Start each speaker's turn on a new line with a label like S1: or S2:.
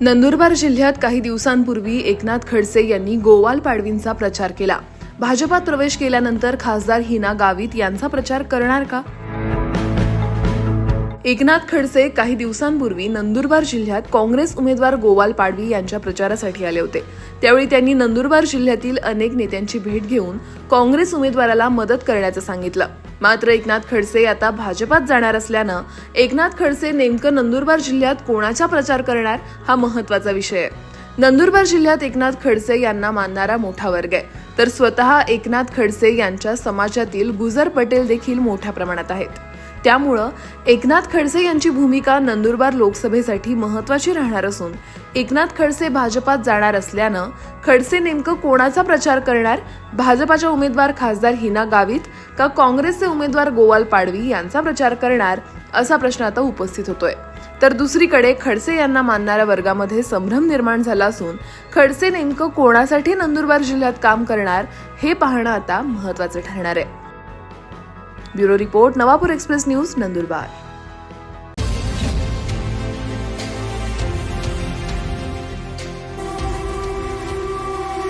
S1: नंदुरबार जिल्ह्यात काही दिवसांपूर्वी एकनाथ खडसे यांनी गोवाल पाडवींचा प्रचार केला. भाजपात प्रवेश केल्यानंतर खासदार हिना गावित यांचा प्रचार करणार का? एकनाथ खडसे काही दिवसांपूर्वी नंदुरबार जिल्ह्यात काँग्रेस उमेदवार गोवाल पाडवी यांच्या प्रचारासाठी आले होते. त्यावेळी त्यांनी नंदुरबार जिल्ह्यातील अनेक नेत्यांची भेट घेऊन काँग्रेस उमेदवाराला मदत करण्याचं सांगितलं. मात्र एकनाथ खडसे आता भाजपात जाणार असल्यानं एकनाथ खडसे नेमकं नंदुरबार जिल्ह्यात कोणाचा प्रचार करणार हा महत्त्वाचा विषय आहे. नंदुरबार जिल्ह्यात एकनाथ खडसे यांना मानणारा मोठा वर्ग आहे. तर स्वतः एकनाथ खडसे यांच्या समाजातील गुजर पटेल देखील मोठ्या प्रमाणात आहेत. त्यामुळं एकनाथ खडसे यांची भूमिका नंदुरबार लोकसभेसाठी महत्वाची राहणार असून एकनाथ खडसे भाजपात जाणार असल्यानं खडसे नेमकं कोणाचा प्रचार करणार? भाजपाच्या उमेदवार खासदार हिना गावित का काँग्रेसचे उमेदवार गोवाल पाडवी यांचा प्रचार करणार? असा प्रश्न आता उपस्थित होतोय. तर दुसरीकडे खडसे यांना मानणाऱ्या वर्गामध्ये संभ्रम निर्माण झाला असून खडसे नेमकं कोणासाठी नंदुरबार जिल्ह्यात काम करणार? हे पाहणं आता महत्वाचं ठरणार आहे. Bureau report Navapur express news Nandurbar